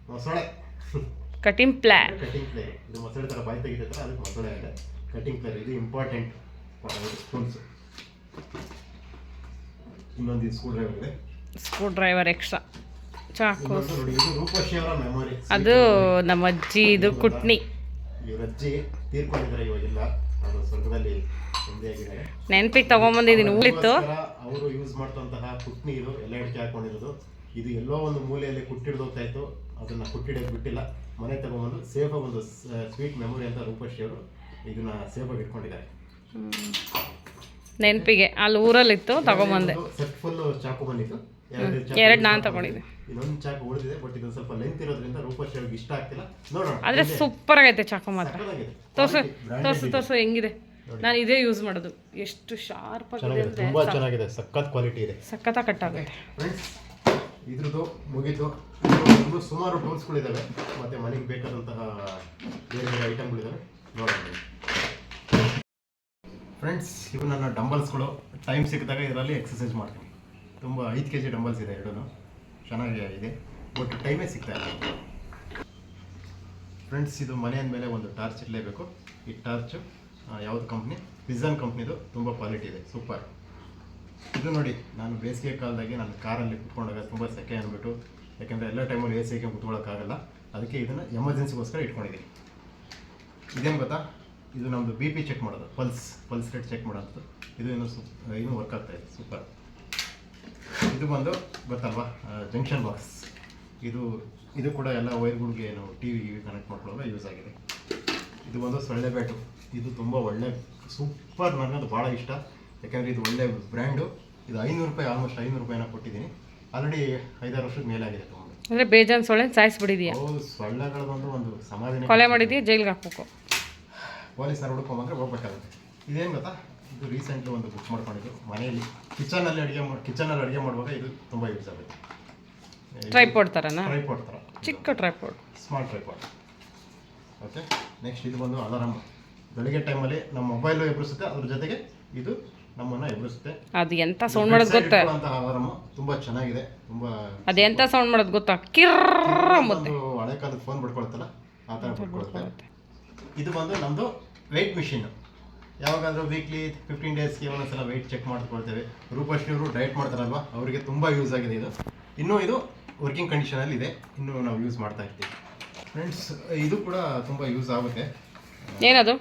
ಮೊಸಳೆ. ಕಟಿಂಗ್ ಪ್ಲೇ ಕಟಿಂಗ್ ಪ್ಲೇ ಇದು ಮೊಸಳೆ ಥರ ಬಾಯಿ ತೆಗಿತೈತಲ್ಲ ಅದಕ್ಕೆ ಮೊಸಳೆ ಇದೆ ಕಟಿಂಗ್ ಪ್ಲೇ ಇದು ಇಂಪಾರ್ಟೆಂಟ್ ಸ್ಪೂನ್ಸ್ ಇನ್ನೊಂದು ಸ್ಕ್ರೂ ಡ್ರೈವರ್ ಇದೆ. ಸ್ಕ್ರೂ ಡ್ರೈವರ್ ಎಕ್ಸ್ಟ್ರಾ ಚಾಕು. ಅದು ನಮ್ಮ ಅಜ್ಜಿ ಇದು ಕುಟ್ನಿ. ಇವ್ರ ಅಜ್ಜಿ ತೀರ್ಕೊಂಡಿದ್ದಾರೆ ಇವಾಗಿಲ್ಲ. ಸ್ವರ್ಗದಲ್ಲಿ ನೆನಪಿಗೆ ತಗೊಂಬಂದಿದ್ದೀನಿ ಉಳಿತು ಅವರು ಯೂಸ್ ಮಾಡ್ತಂತಹ ಕುಟ್ನಿ ಇದು ಎಲ್ಲ ಇಡ್ಕೆ ಹಾಕೊಂಡಿರೋದು. ಇದು ಎಲ್ಲೋ ಒಂದು ಮೂಲೆಯಲ್ಲಿ ಕುಟ್ಟಿಡ್ದೋಗ್ತಾಯಿತ್ತು ಅದನ್ನ ಕುಟ್ಟಿಡೋಕೆ ಬಿಟ್ಟಿಲ್ಲ. ಮನೆ ತಗೊಂಬಂದು ಸೇಫಾಗಿ ಒಂದು ಸ್ವೀಟ್ ಮೆಮೊರಿ ಅಂತ ರೂಪಶ್ರೀ ಅವರು ಇದನ್ನ ಸೇಫಾಗಿ ಇಟ್ಕೊಂಡಿದ್ದಾರೆ. ನೆನಪಿಗೆ ಅಲ್ಲಿ ಊರಲ್ಲಿತ್ತು ತಗೊಂಬಂದೆ. ಸೆಟ್ ಫುಲ್ ಚಾಕು ಬಂದಿತ್ತು. ಎರಡು ನಾನು ತಗೊಂಡಿದ್ದೆ. ಇನ್ನೊಂದು ಚಾಕು ಉಳಿದಿದೆ ಬಟ್ ಇದು ಸ್ವಲ್ಪ ಲೆಂತ್ ಇರೋದ್ರಿಂದ ರೂಪಶ್ರೀ ಅವ್ರಿಗೆ ಇಷ್ಟ ಆಗ್ತಿಲ್ಲ. ನೋಡೋಣ. ಆದರೆ ಸೂಪರ್ ಆಗೈತೆ ಚಾಕು ಮಾತ್ರ. ತೋರ್ಸು ತೋರ್ಸು ತೋರ್ಸು ಹೆಂಗಿದೆ? ನಾನು ಇದೇ ಯೂಸ್ ಮಾಡೋದು. ಎಷ್ಟು ಶಾರ್ಪ್ ಆಗಿದೆ ಅಂದರೆ ತುಂಬಾ ಚೆನ್ನಾಗಿದೆ. ಸಖತ್ ಕ್ವಾಲಿಟಿ ಇದೆ. ಸಖತ್ತ ಕಟ್ಟಾಗುತ್ತೆ ಫ್ರೆಂಡ್ಸ್ ಇದ್ರದ್ದು ಮುಗೀತು. ಇನ್ನು ಸುಮಾರು ಟೂಲ್ಸ್ಗಳಿದ್ದಾವೆ ಮತ್ತೆ ಮನೆಗೆ ಬೇಕಾದಂತಹ ಬೇರೆ ಬೇರೆ ಐಟಮ್ಗಳಿದ್ದಾವೆ ನೋಡೋಣ. ಫ್ರೆಂಡ್ಸ್ ಇವು ನನ್ನ ಡಂಬಲ್ಸ್ಗಳು ಟೈಮ್ ಸಿಕ್ಕಿದಾಗ ಇದರಲ್ಲಿ ಎಕ್ಸಸೈಸ್ ಮಾಡ್ತೀನಿ. ತುಂಬ ಐದು ಕೆ ಜಿ ಡಂಬಲ್ಸ್ ಇದೆ ಎರಡೂ. ಚೆನ್ನಾಗಿ ಇದೆ. ಬಟ್ ಟೈಮೇ ಸಿಗ್ತಾ ಇಲ್ಲ. ಫ್ರೆಂಡ್ಸ್ ಇದು ಮನೆ ಅಂದಮೇಲೆ ಒಂದು ಟಾರ್ಚ್ ಇರಲೇಬೇಕು ಈ ಟಾರ್ಚು ಯಾವುದು ಕಂಪ್ನಿ ವಿಸನ್ ಕಂಪ್ನಿದು ತುಂಬ ಕ್ವಾಲಿಟಿ ಇದೆ. ಸೂಪರ್ ಇದು ನೋಡಿ, ನಾನು ಬೇಸಿಗೆ ಕಾಲದಾಗೆ ನಾನು ಕಾರಲ್ಲಿ ಕುತ್ಕೊಂಡಾಗ ತುಂಬ ಸೆಕೆ ಅಂದ್ಬಿಟ್ಟು ಯಾಕೆಂದರೆ ಎಲ್ಲ ಟೈಮಲ್ಲಿ ಎ ಸಿಗೆ ಕುತ್ಕೊಳ್ಳೋಕ್ಕಾಗಲ್ಲ ಅದಕ್ಕೆ ಇದನ್ನು ಎಮರ್ಜೆನ್ಸಿಗೋಸ್ಕರ ಇಟ್ಕೊಂಡಿದ್ದೀನಿ. ಇದೇನು ಗೊತ್ತಾ? ಇದು ನಮ್ಮದು ಬಿ ಪಿ ಚೆಕ್ ಮಾಡೋದು. ಪಲ್ಸ್ ಪಲ್ಸ್ ರೇಟ್ ಚೆಕ್ ಮಾಡೋದು. ಇದು ಇನ್ನೂ ಸೂಪ್ ಇನ್ನೂ ವರ್ಕ್ ಆಗ್ತಾ ಇದೆ. ಸೂಪರ್ ಇದು ಬಂದು ಗೊತ್ತಲ್ವಾ? ಜಂಕ್ಷನ್ ಬಾಕ್ಸ್ ಇದು ಇದು ಕೂಡ ಎಲ್ಲ ವೈರ್ಗಳಿಗೆ ಏನು ಟಿ ವಿ ಕನೆಕ್ಟ್ ಮಾಡ್ಕೊಳ್ಳೋದು ಯೂಸ್ ಆಗಿದೆ. ಇದು ಬಂದು ಸೊಳ್ಳೆ ಬ್ಯಾಟು. ಇದು ತುಂಬ ಒಳ್ಳೆ ಸೂಪರ್ ನನಗದು ಭಾಳ ಇಷ್ಟ. ಯಾಕೆಂದರೆ ಇದು ಒಳ್ಳೆ ಬ್ರ್ಯಾಂಡು ಇದು ಐನೂರು ರೂಪಾಯಿ ಆಲ್ಮೋಸ್ಟ್ ಐನೂರು ರೂಪಾಯಿನ ಕೊಟ್ಟಿದ್ದೀನಿ. ಆಲ್ರೆಡಿ ಐದಾರು ವರ್ಷದ ಮೇಲೆ ಆಗಿದೆ ತೊಗೊಂಡು. ಅಂದರೆ ಬೇಜಾನ್ ಸೊಳ್ಳೆ ಸಾಯಿಸ್ಬಿಡಿದೀಯ ಹೌದು ಸೊಳ್ಳೆಗಳು ಬಂದು ಒಂದು ಸಮಾಧಾನ ಕೊಲೆ ಮಾಡಿದೀಯ? ಜೈಲಿಗೆ ಹಾಕಬೇಕು. ಪೊಲೀಸರು ಹುಡ್ಕೊಂಬಂದ್ರೆ ಹೋಗ್ಬೇಕಾಗುತ್ತೆ. ಇದೇನು ಗೊತ್ತಾ? ಇದು ರೀಸೆಂಟ್ಲಿ ಒಂದು ಬುಕ್ ಮಾಡ್ಕೊಂಡಿದ್ದು ಮನೆಯಲ್ಲಿ ಕಿಚನಲ್ಲಿ ಅಡುಗೆ ಮಾಡಿ ಕಿಚನಲ್ಲಿ ಅಡುಗೆ ಮಾಡುವಾಗ ಇದು ತುಂಬ ಯೂಸ್ ಆಗುತ್ತೆ. ಟ್ರೈಪೋಡ್ ಥರನಾ ಟ್ರೈಪೋಡ್ ಥರ ಚಿಕ್ಕ tripod smart tripod okay next ಇದು ಬಂದು ಅಲಾರಮ್ ಬೆಳಿಗ್ಗೆ ಟೈಮಲ್ಲಿ ನಮ್ಮ ಮೊಬೈಲು ಎಬ್ರಿಸುತ್ತೆ ಅದ್ರ ಜೊತೆಗೆ ಇದು ನಮ್ಮನ್ನು ಎಬ್ರಿಸುತ್ತೆ. ಅದು ಎಂತ ಸೌಂಡ್ ಮಾಡೋದು ಗೊತ್ತಾ? ಅಲಾರಮ್ ತುಂಬ ಚೆನ್ನಾಗಿದೆ. ತುಂಬ ಅದು ಎಂತ ಸೌಂಡ್ ಮಾಡೋದು ಗೊತ್ತಾ? ಕಿರ್ರ ಮತ್ತೆ ಹಳೆ ಕಾಲದ ಫೋನ್ ಬಿಡ್ಕೊಳ್ತಲ್ಲ ಆ ಥರ ಬಿಡ್ಕೊಳುತ್ತೆ ಇದು ಬಂದು ನಮ್ಮದು ವೆಯ್ಟ್ ಮಿಷಿನ್ ಯಾವಾಗಾದರೂ ವೀಕ್ಲಿ ಫಿಫ್ಟೀನ್ ಡೇಸ್ಗೆ ಒಂದೊಂದ್ಸಲ ವೆಯ್ಟ್ ಚೆಕ್ ಮಾಡ್ಕೊಳ್ತೇವೆ. ರೂಪಶ್ರೀ ಅವರು ಡಯಟ್ ಮಾಡ್ತಾರಲ್ವಾ? ಅವರಿಗೆ ತುಂಬ ಯೂಸ್ ಆಗಿದೆ ಇದು. ಇನ್ನೂ ಇದು ವರ್ಕಿಂಗ್ ಕಂಡೀಷನಲ್ಲಿ ಇದೆ. ಇನ್ನೂ ನಾವು ಯೂಸ್ ಮಾಡ್ತಾ ಇರ್ತೀವಿ. ಫ್ರೆಂಡ್ಸ್ ಇದು ಕೂಡ ತುಂಬ ಯೂಸ್ ಆಗುತ್ತೆ. ಏನದು?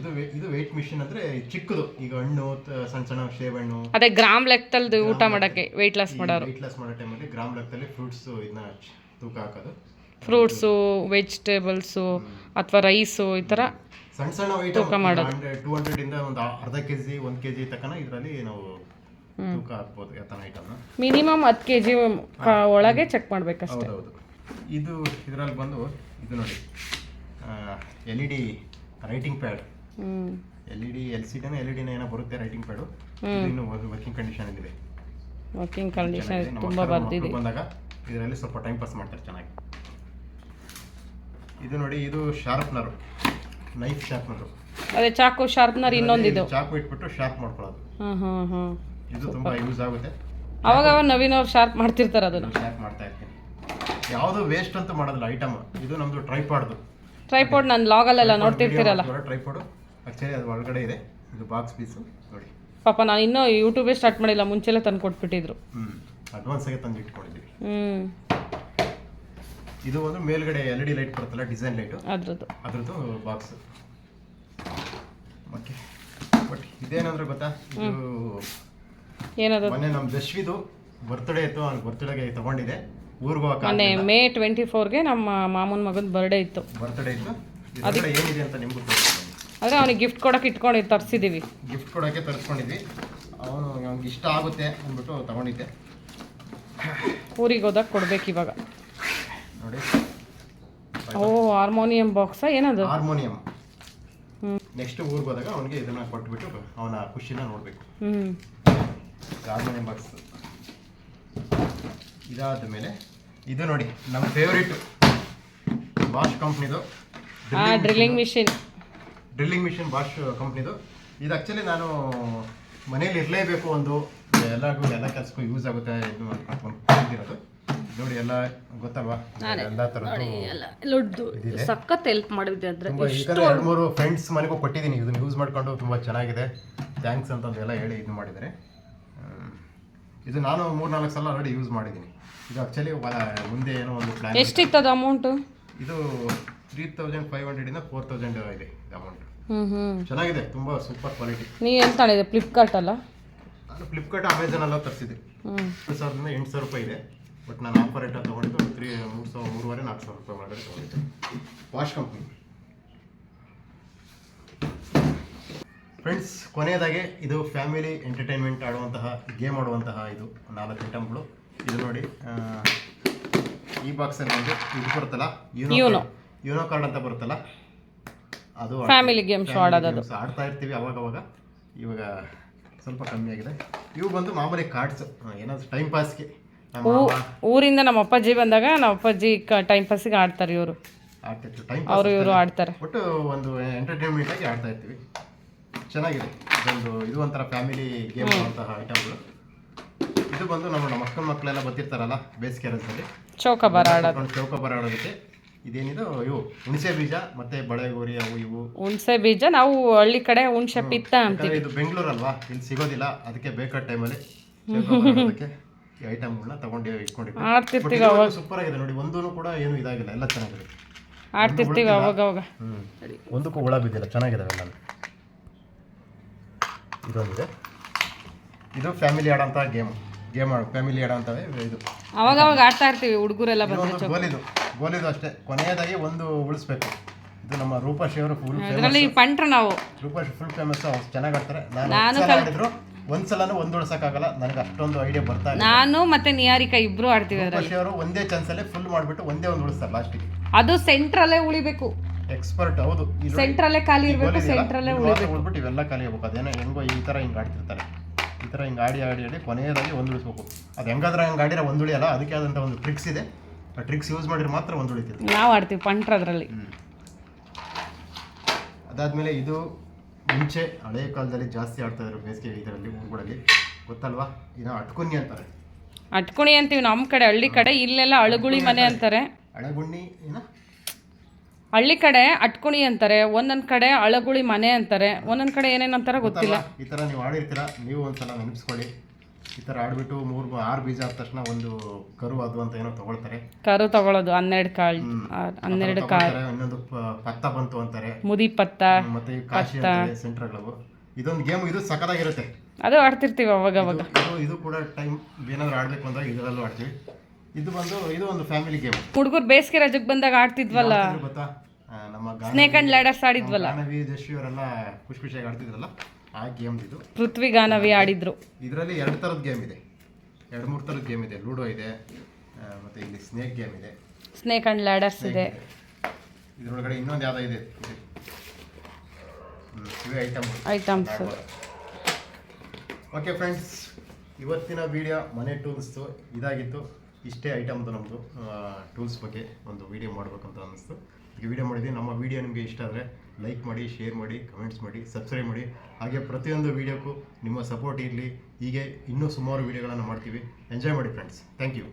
ಇದು ಇದು ವೆಯ್ಟ್ ಮಿಷಿನ್ ಅಂದ್ರೆ ಚಿಕ್ಕದು. ಈಗ ಹಣ್ಣು ಸಣ್ಣ ಸಣ್ಣ ಶೇವ್ ಹಣ್ಣು. ಅದೇ ಗ್ರಾಮ್ ಲೆಕ್ಕದಲ್ಲಿ ಊಟ ಮಾಡಕ್ಕೆ ವೆಯ್ಟ್ ಲಾಸ್ ಮಾಡೋರು. ವೆಯ್ಟ್ ಲಾಸ್ ಮಾಡೋ ಟೈಮಲ್ಲಿ ಗ್ರಾಮ್ ಲೆಕ್ಕದಲ್ಲಿ ಫ್ರೂಟ್ಸ್ ಇದನ್ನ ತೂಕ ಹಾಕೋದು. ಫ್ರೂಟ್ಸು ವೆಜಿಟೇಬಲ್ಸು ಅಥವಾ ರೈಸು ಈ ಥರ ಸಣ್ಣ ಸಣ್ಣ ತೂಕ ಮಾಡೋದು. ಐಟಮ್ ಟೂ ಹಂಡ್ರೆಡ್ ಇಂದ ಒಂದು ಅರ್ಧ ಕೆ ಜಿ ಒಂದು ಕೆ ಜಿ ತಕ್ಕನ ಇದರಲ್ಲಿ ನಾವು ತೂಕ ಹಾಕ್ಬೋದು ಯಾತನ ಐಟಮ್ ಮಿನಿಮಮ್ ಹತ್ತು ಕೆ ಜಿ ಒಳಗೆ ಚೆಕ್ ಹೌದು ಹೌದು ಇದು ಇದರಲ್ಲಿ ಬಂದು ಇದು ನೋಡಿ. L E D writing pad ಹ್ಞೂ L E D L C ಡಿನ L E ಡಿನ ಏನೋ ಬರುತ್ತೆ ರೈಟಿಂಗ್ ಪ್ಯಾಡು ಇನ್ನು ವರ್ಕಿಂಗ್ ಕಂಡೀಷನ್ ಇದೆ ವರ್ಕಿಂಗ್ ಕಂಡೀಷನ್ ಚೆನ್ನಾಗಿದೆ. ನಮ್ಮ ತುಂಬ ಮಕ್ಳು ಬಂದಾಗ ಇದರಲ್ಲಿ ಸ್ವಲ್ಪ ಟೈಮ್ ಪಾಸ್ ಮಾಡ್ತಾರೆ ಚೆನ್ನಾಗಿ. ಇದು ನೋಡಿ ಇದು ಶಾರ್ಪ್ನರು ನೈಫ್ ಶಾರ್ಪ್ನರ್ ಅದೇ ಚಾಕು ಶಾರ್ಪ್ನರ್ ಇನ್ನೊಂದಿದು. ಚಾಕು ಇಟ್ಬಿಟ್ಟು ಶಾರ್ಪ್ ಮಾಡ್ಕೊಳ್ಳೋದು. ಹಾಂ ಹಾಂ ಹಾಂ ಇದು ತುಂಬಾ ಯೂಸ್ ಆಗುತ್ತೆ. ಅವಾಗ ಅವಾಗ ನವೀನ್ ಅವ್ರು ಶಾರ್ಪ್ ಮಾಡ್ತಿರ್ತಾರೆ ಅದನ್ನ. ಶಾರ್ಪ್ ಮಾಡ್ತಾ ಇರ್ತೀನಿ. ಯಾವುದು ವೇಸ್ಟ್ ಅಂತ ಮಾಡೋದಿಲ್ಲ ಐಟಮ್ ಇದು ನಮ್ಮದು ಟ್ರೈಪಾಡ್ದು ಟ್ರೈಪಾಡ್ ನಾನು ಲಾಗಲ್ಲೆಲ್ಲ ನೋಡ್ತಿರ್ತೀರಲ್ಲ. ಟ್ರೈಪಾಡು ಆ್ಯಕ್ಚುಲಿ ಅದು ಒಳಗಡೆ ಇದೆ. ಇದು ಬಾಕ್ಸ್ ಪೀಸು ನೋಡಿ. ಪಾಪ ನಾನು ಇನ್ನೂ ಯೂಟ್ಯೂಬೇ ಸ್ಟಾರ್ಟ್ ಮಾಡಿಲ್ಲ ಮುಂಚೆಲೆ ತಂದು ಕೊಟ್ಬಿಟ್ಟಿದ್ರು ಹ್ಞೂ ಅಡ್ವಾನ್ಸ್ ಆಗಿ ತಂದು ಇಟ್ಕೊಂಡಿದ್ದೀವಿ ಹ್ಞೂ ಇದು ಒಂದು ಮೇಲ್ಗಡೆ ಎಲ್ ಡಿ ಲೈಟ್ ಬರುತ್ತಲ್ಲ ಡಿಸೈನ್ ಲೈಟ್? ಅದ್ರದ್ದು. ಅದ್ರದ್ದು ಬಾಕ್ಸ್. ಓಕೆ. ಬಟ್ ಇದೇನಂದ್ರೆ ಗೊತ್ತಾ? ಇದು ಏನದು ಮೊನ್ನೆ ನಮ್ಮ ದಶ್ವಿದು ಬರ್ತ್ಡೇ ಇತ್ತು ಅವ್ನ ಬರ್ತ್ಡೇಗೆ ತಗೊಂಡಿದೆ ಊರಿಗೆ ಹೋಗಕ್ಕೆ ಮೊನ್ನೆ ಮೇ ಟ್ವೆಂಟಿ ಫೋರ್ಗೆ ನಮ್ಮ ಮಾಮನ ಮಗನ ಬರ್ಡೇ ಇತ್ತು. ಬರ್ತ್ಡೇ ಇತ್ತು. ಇದ್ರೊಳಗಡೆ ಏನಿದೆ ಅಂತ ನಿಮ್ಗೂ ಆದರೆ ಅವನಿಗೆ ಗಿಫ್ಟ್ ಕೊಡೋಕೆ ಇಟ್ಕೊಂಡು ತರಿಸಿದ್ದೀವಿ ಗಿಫ್ಟ್ ಕೊಡೋಕ್ಕೆ ತರಿಸ್ಕೊಂಡಿದ್ವಿ. ಅವನು ಅವ್ನಿಗೆ ಇಷ್ಟ ಆಗುತ್ತೆ ಅಂದ್ಬಿಟ್ಟು ತಗೊಂಡಿದ್ದೆ. ಊರಿಗೆ ಹೋದಾಗ ಕೊಡ್ಬೇಕು ಇವಾಗ ನೋಡಿ. ಓ ಹಾರ್ಮೋನಿಯಂ ಬಾಕ್ಸಾ? ಏನದು? ಹಾರ್ಮೋನಿಯಂ. ನೆಕ್ಸ್ಟ್ ಊರ್ ಹೋದಾಗ ಅವನಿಗೆ ಇದನ್ನ ಕೊಟ್ಬಿಟ್ಟು ಅವನ ಖುಷಿನ ನೋಡಬೇಕು. ಹ್ಞೂ ಹಾರ್ಮೋನಿಯಂ ಬಾಕ್ಸ್ ಇದಾದ ಮೇಲೆ ಇದು ನೋಡಿ ನಮ್ಮ ಫೇವ್ರೇಟ್ ಬಾಷ್ ಕಂಪ್ನಿದು drilling machine drilling machine Bosch ಕಂಪ್ನಿದು ಇದು ಆ್ಯಕ್ಚುಲಿ ನಾನು ಮನೇಲಿ ಇರಲೇಬೇಕು ಒಂದು ಎಲ್ಲರಿಗೂ ಎಲ್ಲ ಕೆಲಸಕ್ಕೂ ಯೂಸ್ ಆಗುತ್ತೆ ಇದು ಮಾಡ್ಕೊಂಡಿರೋದು ನೋಡಿ ಎಲ್ಲ ಗೊತ್ತಲ್ವಾ? ಎಲ್ಲ ಥರದ್ದು ಲೊಡ್ಡು. ಇದಿದೆ. ಸಖತ್ ಹೆಲ್ಪ್ ಮಾಡಿದ್ದೆ ಅಂದರೆ ತುಂಬ ಯಾಕಂದ್ರೆ ಎರಡು ಮೂರು ಫ್ರೆಂಡ್ಸ್ ಮನೆಗೂ ಕೊಟ್ಟಿದ್ದೀನಿ. ಇದನ್ನ ಯೂಸ್ ಮಾಡ್ಕೊಂಡು ತುಂಬಾ ಚೆನ್ನಾಗಿದೆ. ಥ್ಯಾಂಕ್ಸ್ ಅಂತಂದೆಲ್ಲ ಹೇಳಿ ಇದು ಮಾಡಿದರೆ ಇದು ನಾನು ಮೂರು ನಾಲ್ಕು ಸಲ ಆಲ್ರೆಡಿ ಯೂಸ್ ಮಾಡಿದ್ದೀನಿ. ಇದು ಆ್ಯಕ್ಚುಲಿ ಮುಂದೆ ಏನೋ ಒಂದು ಪ್ಲ್ಯಾನ್ ಎಷ್ಟಿತ್ತದು ಅಮೌಂಟು ಇದು ತ್ರೀ ತೌಸಂಡ್ ಫೈವ್ ಹಂಡ್ರೆಡಿಂದ ಫೋರ್ ತೌಸಂಡ್ ಇದೆ ಅಮೌಂಟ್ ಹ್ಞೂ ಹ್ಞೂ ಚೆನ್ನಾಗಿದೆ ತುಂಬಾ ಸೂಪರ್ ಕ್ವಾಲಿಟಿ ನೀ ಎಲ್ಲಿ ಫ್ಲಿಪ್ಕಾರ್ಟ್ ಅಲ್ಲ? ನಾನು ಫ್ಲಿಪ್ಕಾರ್ಟ್ ಅಮೆಝಾನೆಲ್ಲ ತರಿಸಿದೆ ಹ್ಞೂ ಎರಡು ಸಾವಿರದಿಂದ ಎಂಟು ಸಾವಿರ ರೂಪಾಯಿ ಇದೆ. ಬಟ್ ನಾನು ಆಫರ್ ರೇಟ್ ತೊಗೊಂಡಿದ್ದು ತ್ರೀ ಮೂರು ಸಾವಿರ ಮೂರುವರೆ ನಾಲ್ಕು ಸಾವಿರ ರೂಪಾಯಿ ಒಳಗಡೆ ತೊಗೊಂಡಿದ್ದೆ. ವಾಶ್ ಕಂಪ್ನಿ ಫ್ರೆಂಡ್ಸ್ ಕೊನೆಯದಾಗಿ ಇದು ಫ್ಯಾಮಿಲಿ ಎಂಟರ್ಟೈನ್ಮೆಂಟ್ ಆಡುವಂತಹ ಗೇಮ್ ಆಡುವಂತಹ ಇದು ನಾಲ್ಕು ಐಟಮ್ಗಳು ಇದು ನೋಡಿ ಈ ಬಾಕ್ಸಲ್ಲಿ ಒಂದು ಇದು ಬರುತ್ತಲ್ಲ ಯುನೋ ಯೂನೋ ಕಾರ್ಡ್ ಅಂತ ಬರುತ್ತಲ್ಲ ಅದು ಫ್ಯಾಮಿಲಿ ಗೇಮ್ಸ್ ಆಡ್ತಾ ಇರ್ತೀವಿ ಅವಾಗ ಅವಾಗ ಇವಾಗ ಸ್ವಲ್ಪ ಕಮ್ಮಿ ಆಗಿದೆ. ಇವು ಬಂದು ಮಾಮೂಲಿ ಕಾರ್ಡ್ಸ್ ಏನಾದರೂ ಟೈಮ್ ಪಾಸ್ಗೆ ಊ- ಊರಿಂದ ನಮ್ಮ ಅಪ್ಪಾಜಿ ಬಂದಾಗ ನಮ್ಮ ಅಪ್ಪಾಜಿ ಟೈಮ್ ಪಾಸಿಗೆ ಆಡ್ತಾರೆ ಇವರು. ಆಡ್ತಿರ್ತೀವಿ ಟೈಮ್ ಅವರು ಇವರು ಆಡ್ತಾರೆ. ಒಟ್ಟು ಒಂದು ಎಂಟರ್ಟೈನ್ಮೆಂಟ್ ಆಗಿ ಆಡ್ತಾ ಇರ್ತೀವಿ. ಚೆನ್ನಾಗಿದೆ. ಇದೊಂದು ಇದು ಒಂಥರ ಫ್ಯಾಮಿಲಿ ಗೇಮ್ ಅಂತಹ ಐಟಮ್ಗಳು ಇದು ಬಂದು ನಮ್ಮ ನಮ್ಮ ಅಕ್ಕ ಮಕ್ಕಳೆಲ್ಲ ಬರ್ತಿರ್ತಾರಲ್ಲ ಬೇಸಿಗೆ ರಜದಲ್ಲಿ ಚೌಕಬಾರ ಆಡೋದು. ಚೌಕಬಾರ ಆಡೋದಕ್ಕೆ ಇದೇನಿದು? ಇವು ಹುಣಸೆ ಬೀಜ ಮತ್ತೆ ಬಳೆಗೋರಿ ಅವು ಇವು. ಹುಣಸೆ ಬೀಜ ನಾವು ಹಳ್ಳಿ ಕಡೆ ಹುಣಸೆ ಪಿತ್ತ ಅಂತ ಇದು ಬೆಂಗಳೂರಲ್ವಾ? ಇಲ್ಲಿ ಸಿಗೋದಿಲ್ಲ. ಅದಕ್ಕೆ ಬೇಕಾದ ಟೈಮಲ್ಲಿ ಆಡೋದಕ್ಕೆ. ಈ ಐಟಮ್ಗಳನ್ನ ತಗೊಂಡು ಇಟ್ಕೊಂಡಿರ್ತೀವಿ ಆಡ್ತಿರ್ತೀವಿ ಸೂಪರ್ ಆಗಿದೆ ನೋಡಿ ಒಂದೂ ಕೂಡ ಏನು ಇದಾಗಿಲ್ಲ ಎಲ್ಲ ಚೆನ್ನಾಗಿದೆ. ಆಡ್ತಿರ್ತೀವಿ ಅವಾಗ ಅವಾಗ. ಒಂದಕ್ಕೂ ಹುಳ ಬಿದ್ದಿಲ್ಲ ಚೆನ್ನಾಗಿದೆ ಎಲ್ಲ ಇದೊಂದಿದೆ. ಇದು ಫ್ಯಾಮಿಲಿ ಆಡೋಂಥ ಗೇಮ್ ಗೇಮ್ ಆಡೋ ಫ್ಯಾಮಿಲಿ ಆಡೋಂಥವೇ ಇದು. ಅವಾಗ ಅವಾಗ ಆಡ್ತಾ ಇರ್ತೀವಿ ಹುಡುಗರೆಲ್ಲ ಬಂದು ಗೋಲಿದು. ಗೋಲಿದು ಅಷ್ಟೇ. ಕೊನೆಯದಾಗಿ ಒಂದು ಉಳಿಸ್ಬೇಕು. ಇದು ನಮ್ಮ ರೂಪಶ್ರೀ ಅವರು ಫುಲ್ ಅದರಲ್ಲಿ ಪಂಟ್ರ ನಾವು. ರೂಪಶ್ರೀ ಫುಲ್ ಫೇಮಸ್ ಚೆನ್ನಾಗಿ ಆಡ್ತಾರೆ. ನಾನು ನಾನು ಆಡಿದ್ರು. ಒಂದ್ಸಲನೂ ಒಂದು ಉಳ್ಸಕ್ಕಾಗಲ್ಲ. ನನಗೆ ಅಷ್ಟೊಂದು ಐಡಿಯಾ ಬರ್ತಾ ಇಲ್ಲ. ನಾನು ಮತ್ತೆ ನಿಯಾರಿಕಾ ಇಬ್ರು ಆಡ್ತೀವಿ ಅದ್ರಲ್ಲಿ. ಅವರು ಒಂದೇ ಚಾನ್ಸಲ್ಲೇ ಫುಲ್ ಮಾಡಿಬಿಟ್ಟು ಒಂದೇ ಒಂದು ಉಳಿಸ್ತಾರೆ ಲಾಸ್ಟಿಗೆ ಅದು ಸೆಂಟ್ರಲ್ಲೇ ಉಳಿಬೇಕು. ಎಕ್ಸ್ಪರ್ಟ್ ಹೌದು. ಈ ನೋಡಿ, ಸೆಂಟ್ರಲ್ಲೇ ಖಾಲಿ ಈ ಇರಬೇಕು ಇದೆಯಲ್ಲ, ಸೆಂಟ್ರಲ್ಲೇ ಇದು ಉಳಿಬೇಕು. ಮಾತ್ರ ಉಳ್ಬಿಟ್ಟು ಇವೆಲ್ಲ ಖಾಲಿ ಆಗ್ಬೇಕು. ಅದೇನೋ ಹೆಂಗೋ ಈ ಥರ ಹಿಂಗೆ ಆಡ್ತಿರ್ತಾರೆ. ಈ ಥರ ಹಿಂಗೆ ಆಡಿ ಆಡಿ ಆಡಿ ಕೊನೆಯದಾಗಿ ಒಂದು ಉಳಿಸ್ಬೇಕು. ಅದು ಹೆಂಗಾದ್ರೆ ಹಂಗೆ ಆಡಿರೋ ಒಂದು ಉಳಿಯಲ್ಲ ಅದಕ್ಕೆ ಆದಂಥ ಒಂದು ಟ್ರಿಕ್ಸ್ ಇದೆ. ಆ ಟ್ರಿಕ್ಸ್ ಯೂಸ್ ಮಾಡಿದ್ರೆ ಮಾತ್ರ ಒಂದು ಉಳಿತಿದೆ. ನಾವು ಆಡ್ತೀವಿ ಪಂಟ್ರ ಅದರಲ್ಲಿ. ಅದಾದ್ಮೇಲೆ ಇದು ಮುಂಚೆ ಹಳೆಯ ಕಾಲದಲ್ಲಿ ಜಾಸ್ತಿ ಆಡ್ತಾ ಇದ್ರು ಬೇಸಿಗೆ ಇದರಲ್ಲಿ ಊರುಗಳಲ್ಲಿ ಗೊತ್ತಲ್ವಾ? ಇದನ್ನ ಅಟ್ಕುಣಿ ಅಂತಾರೆ. ಅಟ್ಕುಣಿ ಅಂತೀವಿ ನಮ್ಮ ಕಡೆ ಹಳ್ಳಿ ಕಡೆ ಇಲ್ಲೆಲ್ಲ ಅಳುಗುಳಿ ಮನೆ ಅಂತಾರೆ. ಅಳಗುಣ್ಣಿ ಏನ? ಹಳ್ಳಿ ಕಡೆ ಅಟ್ಕುಣಿ ಅಂತಾರೆ ಒಂದೊಂದ್ ಕಡೆ ಅಳಗುಳಿ ಮನೆ ಅಂತಾರೆ ಒಂದೊಂದ್ ಕಡೆ ಏನೇನು ಅಂತಾರ ಗೊತ್ತಿಲ್ಲ. ಈ ತರ ನೀವು ಆಡಿರ್ತೀರಾ? ನೀವು ಒಂದ್ಸಲ ನೆನಪಿಸ್ಕೊಳ್ಳಿ. ಈ ಥರ ಆಡ್ಬಿಟ್ಟು ಮೂರು ಆರು ಬೀಜ ಆದ ತಕ್ಷಣ ಒಂದು ಕರು ಅದು ಅಂತ ಏನೋ ತಗೊಳ್ತಾರೆ. ಕರು ತಗೊಳ್ಳೋದು ಹನ್ನೆರಡು ಕಾಳು ಹನ್ನೆರಡು ಕಾಳು ಇನ್ನೊಂದು ಪತ್ತ ಬಂತು ಅಂತಾರೆ. ಮುದಿ ಪತ್ತ ಮತ್ತೆ ಈ ಕಾಶಿ ಸೆಂಟರ್ ಸೆಂಟ್ರಗಳು ಇದೊಂದು ಗೇಮ್ ಇದು ಸಖತ್ತಾಗಿರುತ್ತೆ. ಅದು ಆಡ್ತಿರ್ತೀವಿ ಅವಾಗ ಅವಾಗ ಇದು ಕೂಡ ಟೈಮ್ ಏನಾದ್ರು ಆಡ್ಬೇಕು ಅಂದ್ರೆ ಇದರಲ್ಲೂ ಆಡ್ತೀವಿ. ಇದು ಬಂದು ಇದು ಒಂದು ಫ್ಯಾಮಿಲಿ ಗೇಮ್ ಹುಡುಗರು ಬೇಸಿಗೆ ರಜಕ್ಕೆ ಬಂದಾಗ ಆಡ್ತಿದ್ವಲ್ಲ? ಗೊತ್ತಾ? ನಮ್ಮ ಸ್ನೇಕ್ ಅಂಡ್ ಲ್ಯಾಡರ್ಸ್ ಆಡಿದ್ವಲ್ಲ? ಗಾನವಿ ಜಶ್ವಿ ಅವರೆಲ್ಲ ಖುಷಿ ಖುಷಿಯಾಗಿ ಆಡ್ತಿದ್ರಲ್ಲ? ಆ ಗೇಮ್ ಇದು. ಪೃಥ್ವಿ ಗಾನವಿ ಆಡಿದ್ರು. ಇದರಲ್ಲಿ ಎರಡು ಥರದ ಗೇಮ್ ಇದೆ. ಎರಡು ಮೂರು ಥರದ ಗೇಮ್ ಇದೆ. ಲೂಡೋ ಇದೆ ಮತ್ತೆ ಇಲ್ಲಿ ಸ್ನೇಕ್ ಗೇಮ್ ಇದೆ. ಸ್ನೇಕ್ ಅಂಡ್ ಲ್ಯಾಡರ್ಸ್ ಇದೆ. ಇದರೊಳಗಡೆ ಇನ್ನೊಂದು ಯಾವುದೋ ಇದೆ. Item items. ಓಕೆ ಫ್ರೆಂಡ್ಸ್ ಇವತ್ತಿನ ವಿಡಿಯೋ ಮನೆ ಟೂಲ್ಸ್ದು ಇದಾಗಿತ್ತು. ಇಷ್ಟೇ ಐಟಮ್ದು ನಮ್ಮದು ಟೂಲ್ಸ್ ಬಗ್ಗೆ ಒಂದು ವಿಡಿಯೋ ಮಾಡಬೇಕಂತ ಅನ್ನಿಸ್ತು. ಈಗ ವಿಡಿಯೋ ಮಾಡಿದ್ವಿ ನಮ್ಮ ವಿಡಿಯೋ ನಿಮಗೆ ಇಷ್ಟ ಆದರೆ ಲೈಕ್ ಮಾಡಿ ಶೇರ್ ಮಾಡಿ ಕಮೆಂಟ್ಸ್ ಮಾಡಿ ಸಬ್ಸ್ಕ್ರೈಬ್ ಮಾಡಿ. ಹಾಗೆ ಪ್ರತಿಯೊಂದು ವೀಡಿಯೋಕ್ಕೂ ನಿಮ್ಮ ಸಪೋರ್ಟ್ ಇರಲಿ. ಹೀಗೆ ಇನ್ನೂ ಸುಮಾರು ವೀಡಿಯೋಗಳನ್ನು ಮಾಡ್ತೀವಿ. ಎಂಜಾಯ್ ಮಾಡಿ ಫ್ರೆಂಡ್ಸ್ ಥ್ಯಾಂಕ್ ಯು